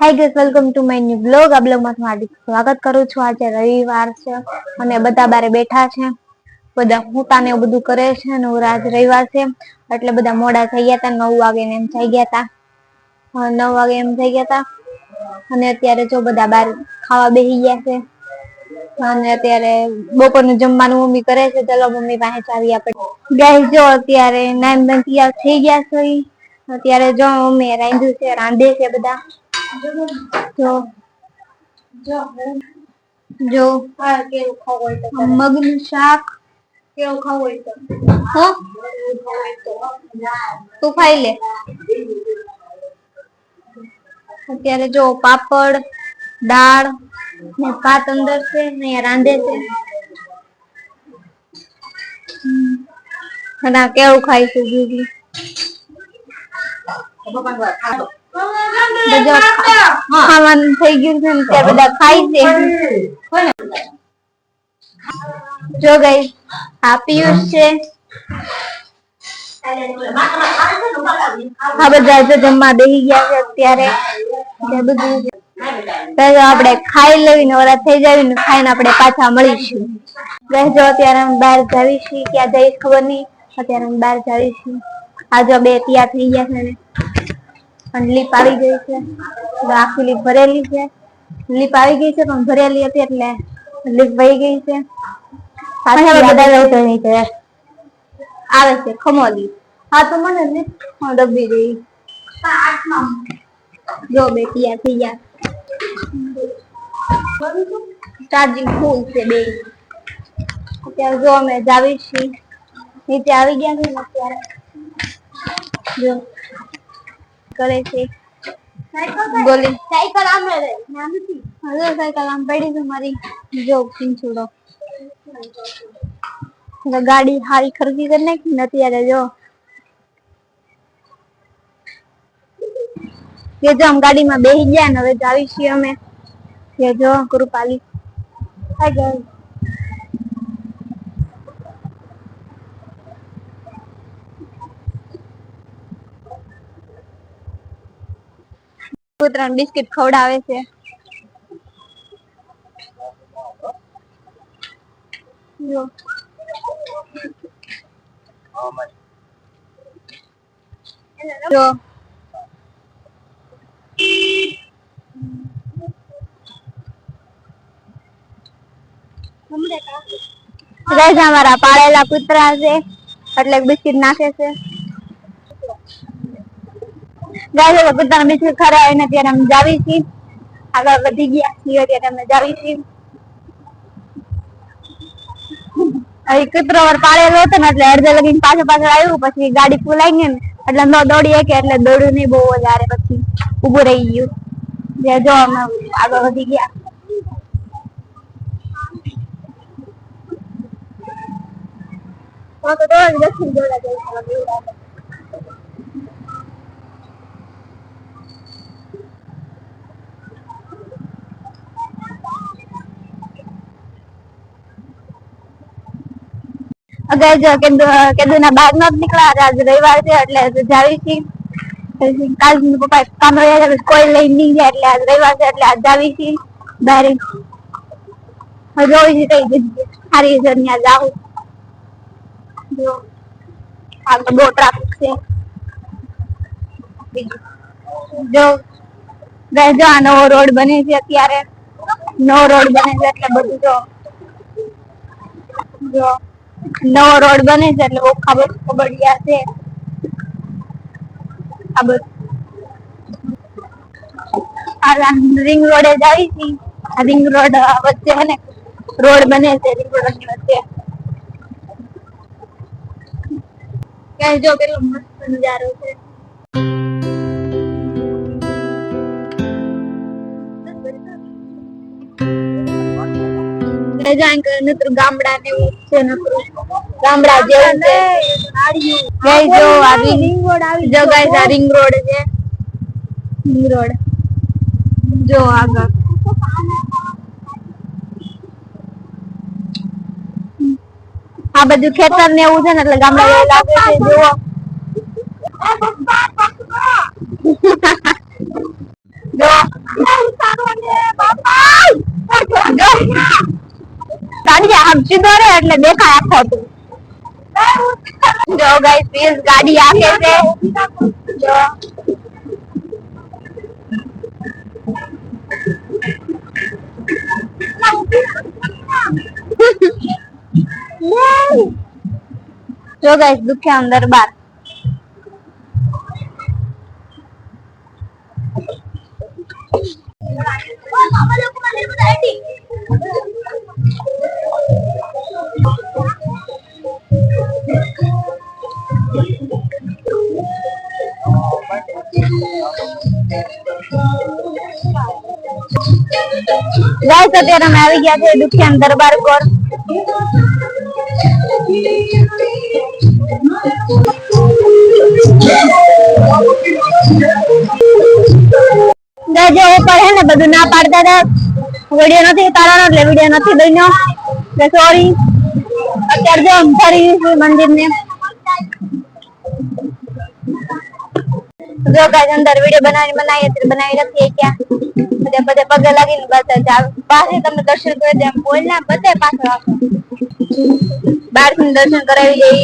Hi guys welcome to my new blog આ બ્લોગમાં તમારું સ્વાગત કરું છું. આજે રવિવાર છે અને બધા બારે બેઠા છે. બધા હુતા ને એવું બધું કરે છે અને આજ રવિવાર છે. એટલે બધા મોડા થઈ ગયા હતા નવ વાગે એમ થઈ ગયા હતા નવ વાગે એમ થઈ ગયા હતા અને અત્યારે જો બધા બાર ખાવા બેસી ગયા છે. અને અત્યારે બપોરનું જમવાનું મમ્મી કરે છે. ચલો મમ્મી પાસે ચાવી આપણે. ગાઈસ જો અત્યારે નાઈમ તૈયાર થઈ ગયા છે. અત્યારે જો મમ્મી રાંધ્યું છે, રાંધે છે બધા. જો. જો. મગનું શાક. કેવું ખાવું હોય તો લે. અત્યારે જો પાપડ, દાળ ને ભાત અંદર છે ને રાંધે છે. અને કેવું ખાઈશું બીજું બધા ખાવાનું થઈ ગયું છે ને બધા ખાય છે. જો ગઈ આ પિયુષ છે. આ બધા જો જમવા બેસી ગયા છે અત્યારે. તે બધું પહેલા આપણે ખાઈ લેવી ને થઈ જાય ને ખાઈને આપણે પાછા મળીશું. ગઈ જો અત્યારે અમે બહાર જાવી છીએ ક્યાં જઈશ ખબર નહીં. અત્યારે અમે બહાર જાવી છીએ આ બે તૈયાર થઈ ગયા છે ને. અને લીપ આવી ગઈ છે. આખી લીપ ભરેલી છે. લીપ આવી ગઈ છે, પણ ભરેલી હતી એટલે લીપ વહી ગઈ છે. આવે છે, ખમોલી. હા, તો મને ને હું ડબ્બી ગઈ જો બે આ થઈ ગયા. ચાર્જિંગ ફૂલ છે બે. અત્યારે જો અમે જાવી છીએ નીચે આવી ગયા છે અત્યારે. જો. કરે છે. બોલી. સાયકલ આમ રે નથી હવે સાયકલ આમ પડી છે મારી. જો પિંછુડો ગાડી હારી ખરીદી કરી નાખી ને અત્યારે જો. કે જો આમ ગાડીમાં બેસી ગયા ને હવે જાવી છીએ અમે. કે જો કૃપાલી હાય ગાઈસ કૂતરાને બિસ્કિટ ખવડાવે છે જો જો ગાઈસ અમારા પાળેલા કૂતરા છે એટલે બિસ્કિટ નાખે છે ગાઈસ હવે કૂતરાના બિસ્કિટ ખરા એને ત્યારે અમે જાવી છીએ આગળ વધી ગયા છીએ ત્યારે અમે જાવી છીએ હવે કૂતરો વર પાળેલો હતો ને એટલે અડધે લગીને પાછળ પાછળ આવ્યું પછી ગાડી ફૂલાઈ ગઈ ને એટલે ન દોડી કે એટલે દોડ્યું નહીં બહુ વધારે પછી ઊભું રહી ગયું જે જો અમે આગળ વધી ગયા હા તો દોડ દક્ષિણ દોડા જઈ અગર જો કેદુ કેદુના બાગ નો નીકળ્યા આજ રવિવાર છે એટલે જાવી છીએ પછી કાલ પપ્પા કામ રહ્યા છે કોઈ લઈ નહીં જાય એટલે આજ રવિવાર છે એટલે આજ જાવી છીએ બહાર જોઈ છે કઈ જગ્યાએ સારી છે ત્યાં જાવું જો આ તો બહુ ટ્રાફિક છે બીજું જો ગાય જો આ નવો રોડ બને છે અત્યારે નવો રોડ બને છે એટલે બધું જો જો નવો રોડ બને છે એટલે બહુ ખબર ખબડિયા છે. આ રિંગ રોડે જાય છે આ રિંગ રોડ વચ્ચે હે ને રોડ બને છે રિંગ રોડની વચ્ચે. ક્યાંય જો કેટલો મસ્ત નજારો છે. જાય ગામડા ને એવું ગામડા જેવું છે ગઈ જો આવી રિંગ રોડ આવી જો ગાઈસ આ રિંગ રોડ છે રિંગ રોડ જો આગળ આ બધું ખેતર ને એવું છે ને એટલે ગામડા જેવું લાગે છે જુઓ એટલે દેખાય આખો તું. જો ગાઈસ પ્લીઝ ગાડી આગે છે. જો. જો દુખ્યા અંદર બાર. ગાઈસ અત્યારે અમે આવી ગયા છે દુખ્યાન દરબાર કોર ગાઈસ જો ઉપર હે ને બધું ના પાડતા હતા વિડિયો નથી તારાનો એટલે વિડિયો નથી બન્યો એટલે સોરી અત્યારે જો અમે ફરી મંદિર ને જો ગાઈસ અંદર વિડિયો બનાવી બનાવી હતી બનાવી નથી ક્યાં બધે બધે પગે લાગીને જાવ પાસે તમે દર્શન કરે તેમ એમ બોલના બધે પાછળ આવશો બહારથી દર્શન કરાવી દઈ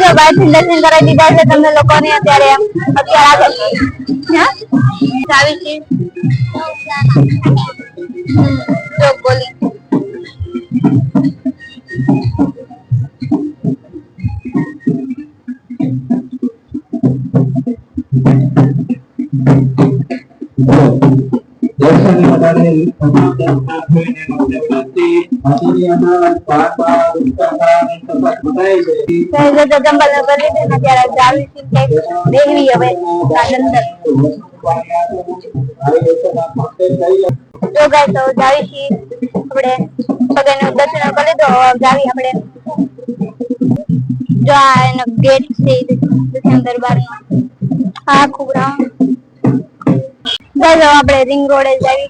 જો બારથી દર્શન કરાવી દીધા છે તમને લોકોને અત્યારે અત્યારે આગળ આવી છે. બોલી. હવે આ અંદર જો ગાય તો જાવી છીએ આપણે ભગવાનનું દર્શન કરી લીધું હવે જાવી આપણે જો આ એનો ગેટ છે દર્શન દરબારનો આ ખૂબ રાઉન્ડ ચાલો આપણે રિંગ રોડે જાવી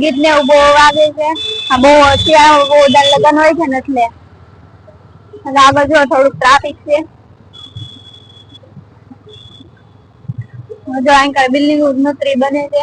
ગીત ને બહુ વાગે છે. આ બહુ અત્યારે બહુ બધા લગ્ન હોય છે ને એટલે. આગળ જો થોડુંક ટ્રાફિક છે. જો અહીં બિલ્ડિંગ ઉન્નતરી બને છે.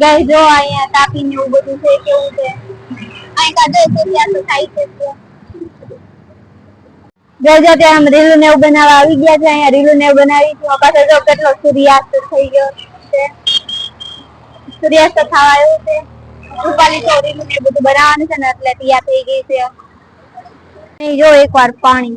ગાય જો અહીંયા તાપી ને એવું બધું છે કેવું છે. અહીં કાઢે સૂર્યાસ્ત થાય છે જો જો ત્યાં રીલું ને એવું બનાવવા આવી ગયા છે, અહીંયા રીલું ને એવું બનાવી છે. પાછળ જો કેટલો સૂર્યાસ્ત થઈ ગયો છે. સૂર્યાસ્ત થવા આવ્યો છે. રૂપાલી તો રીલું ને બધું બનાવવાનું છે ને એટલે તૈયાર થઈ ગઈ છે. અહીં જો એકવાર પાણી.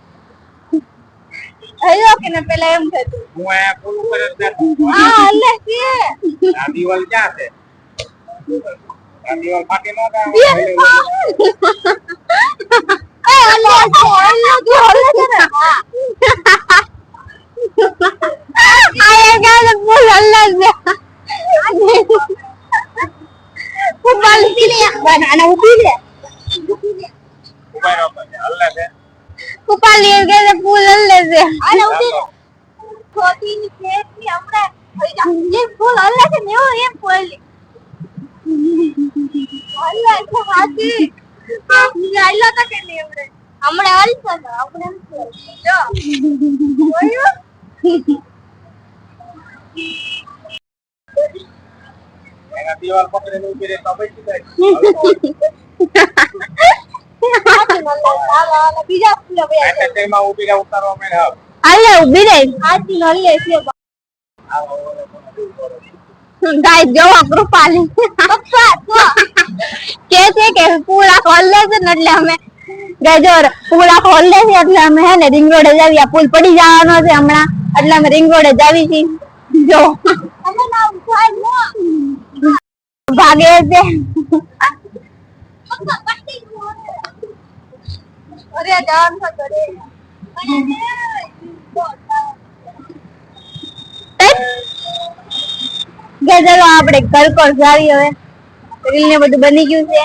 હલ્લો કે ને? પેલા એમ થતું. હું અહીંયા પૂરું કરે જ નથી. હા હલ્લે છે આ દિવાલ ક્યાં છે? આ દિવાલ ફાટી ન જાય એ ઓલે છે ઓલે જો ઓલે છે ને? હા આયા ગાલે ફૂલ અલ્લા છે લે. બનાના ઊભી લે ઊભા કે અલ્લે છે. ¡Cupa liegue de pulas les de! ¡Ala, usted! ¡Jodín, qué mi hombre! ¡Oiga, bien pulas! ¡Ala, que me odia en pueblo! ¡Ala, qué jate! ¡Mira, ahí lo ataque libre! ¡Hombre, alto! ¡Hombre, en pueblo! ¡Oiga! Negativo al poco de no quiere saber si te... ¡Ja, ja, ja! એટલે તેમાં ઊભી રહે, ઉતારવા માંડે હવે. અલ્લે ઊભી રહી. હાથી અલ્લે છે. આવો, ઓલો, ઓલો. ગાય જોવા કૃપાલી પપ્પા તો કે છે કે પૂરા ખોલે છે ને એટલે અમે ગજોર પૂરા ખોલે છે એટલે અમે હે ને રિંગ રોડે જાવી. આ પુલ પડી જવાનો છે હમણાં. એટલે અમે રિંગ રોડે જાવી છી જો. ભાગે છે. કરે. કે ચલો આપણે ઘર પર જાવી હવે. રીલ ને બધું બની ગયું છે.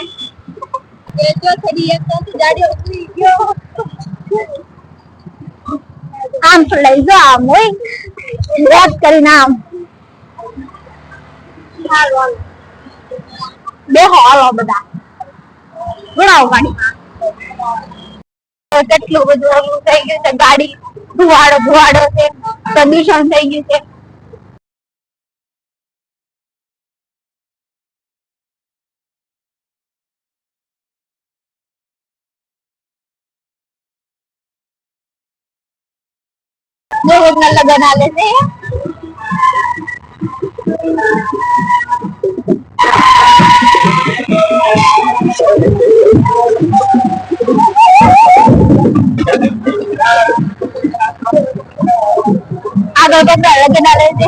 એ જો થોડી એક તો ગાડીઓ ઉતરી ગયો. આમ લઈ જો આમ હોય. રેપ કરીને આમ. બે હાલો. બધા હાલો બધા. ભણાવો ગાડી કેટલું બધું ઓલું થઈ ગયું છે ગાડી ધુવાડો ધુવાડો છે પ્રદૂષણ થઈ ગયું છે જો એમના લગન આલે છે આગળ કપડા લગન આલે છે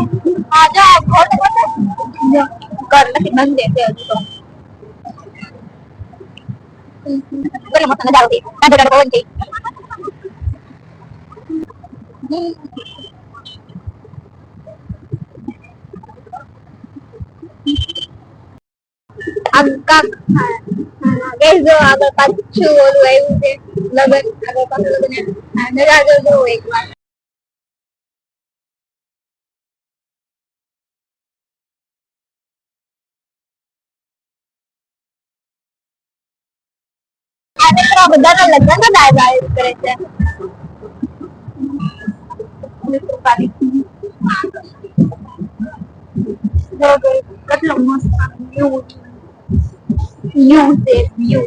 હા જો આ ફોટો ફોટો જો કર નથી બંધ છે હજુ તો કેટલો મસ્ત નજારો છે ઠંડો ઠંડો પવન છે આગળ ગેસ જો આગળ પાછું ઓલું આવ્યું છે લગન આગળ પાછું લગન આ નજારો જોવો એક વાર. બધાના લગ્ન આયોજન કરે છે. કેટલો મસ્ત વ્યૂ વ્યૂ છે વ્યૂ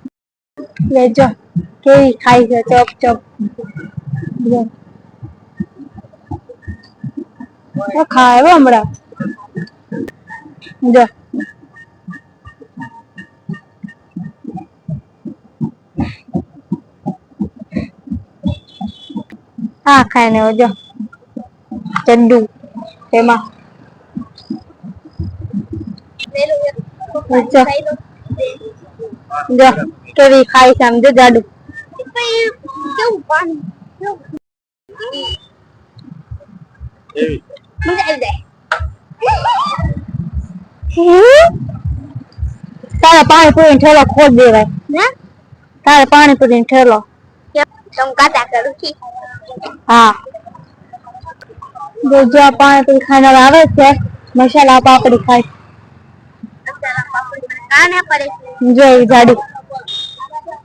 ले जाओ के खाई जा चॉप चॉप वो खाए वो हमरा जा हाँ खाने हो जो चंडू हेमा ले लो जा जा કેવી ખાય છે આમ જો જાડુ. તારે પાણીપુરી ઠેલો ખોદ દેવાય. તારે પાણીપુરી ઠેલો. હા જો જો પાણીપુરી ખાઈને આવે છે મસાલા પાપડી ખાય. જો જાડી.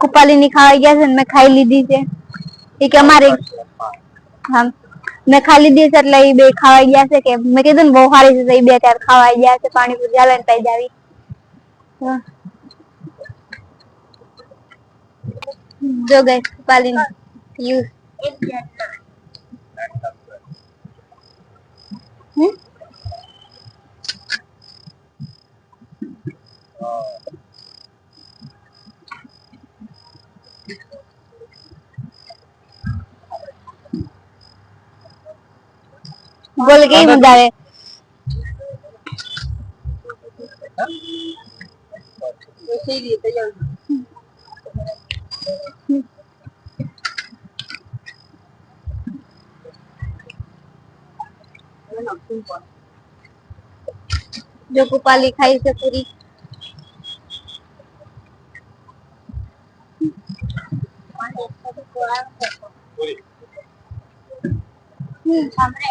કુપાલી ની ખાવાઈ ગયા છે ને મેં ખાઈ લીધી છે એ કે અમારે હા મેં ખાઈ લીધી છે એટલે એ બે ખાવાઈ ગયા છે કે મેં કીધું ને બહુ સારી છે તો એ બે ત્યારે ખાવાઈ ગયા છે પાણીપુરી ચાલે ને તઈ જાવી હા. જો ગાય કુપાલી યુઝ હમ બોલ કેવી મજા આવે જો કુપાલી ખાઈ છે પૂરી હમ, સાંભળે.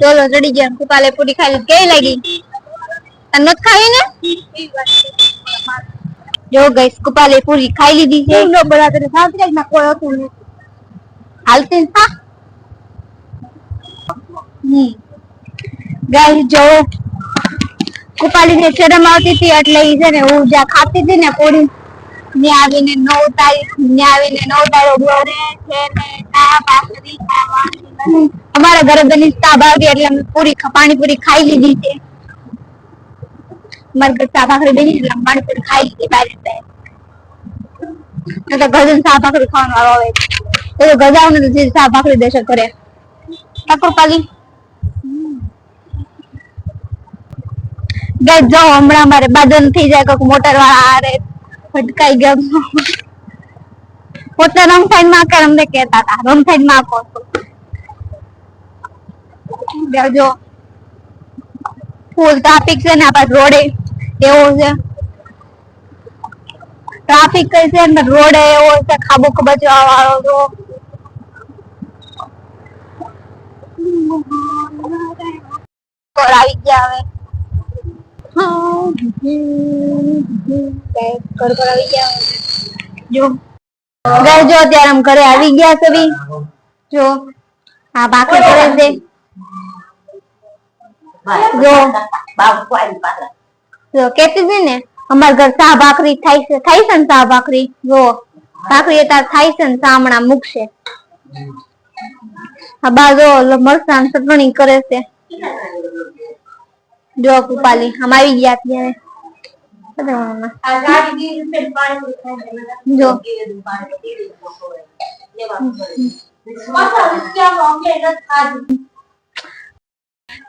ચલો ચડી ગયા કુપાલે પૂરી ખાઈ લીધી કેવી લાગી તને નથી ખાવી ને જો ગાઈસ કુપાલે પૂરી ખાઈ લીધી છે નો બરાબર સાંભળ્યા ના કોઈ હતું નહીં હાલતી ને ખા હમ ગાઈસ જો કુપાલી ને શરમ આવતી હતી એટલે ઈ છે ને હું જ્યાં ખાતી હતી ને પૂરી ને આવીને નો ઉતારી ને આવીને નો ઉતાર્યો ઘરે છે ને ચા નથી. અમારા ઘરે બની ચા એટલે અમે પૂરી પાણીપુરી ખાઈ લીધી છે. અમારા ઘર ચા ભાખરી બની એટલે પાણીપુરી ખાઈ લીધી બારે જાય તો ગજન ચા ભાખરી આવે. છે તો ગજાવ ને તો ચા ભાખરી દેશે ઘરે. ઠાકોર પાલી. ગઈ જો હમણાં મારે બાદન થઈ જાય કોક મોટર વાળા આરે ફટકાઈ ગયો પોતે રમખાઈન માં કર અમને કહેતા હતા રમખાઈન માં કહો છો જો ફૂલ ટ્રાફિક છે ને આપણા રોડે એવો છે ટ્રાફિક કઈ છે ને રોડે એવો છે ખાબો બચવા વાળો તો કોલ આવી ગયા હવે ઘર પર ઘરે આવી ગયા છે બી જો આ ભાખરી કરે છે જો કેતી છે ને અમારા ઘર સા ભાખરી થાય છે થાય છે ને સા ભાખરી જો થાય છે ને સામણા મૂકશે આ બા જો મરસાં ચટણી કરે છે જો કૃપાલી આમ આવી ગયા ત્યારે જો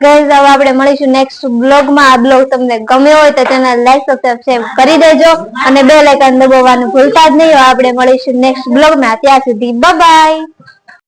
ગઈઝ હવે આપણે મળીશું નેક્સ્ટ બ્લોગમાં આ બ્લોગ તમને ગમ્યો હોય તો ચેનલ લાઈક સબસ્ક્રાઇબ કરી દેજો અને બે લાઇકન દબાવવાનું ભૂલતા જ નહીં. આપણે મળીશું નેક્સ્ટ બ્લોગમાં ત્યાં સુધી બાય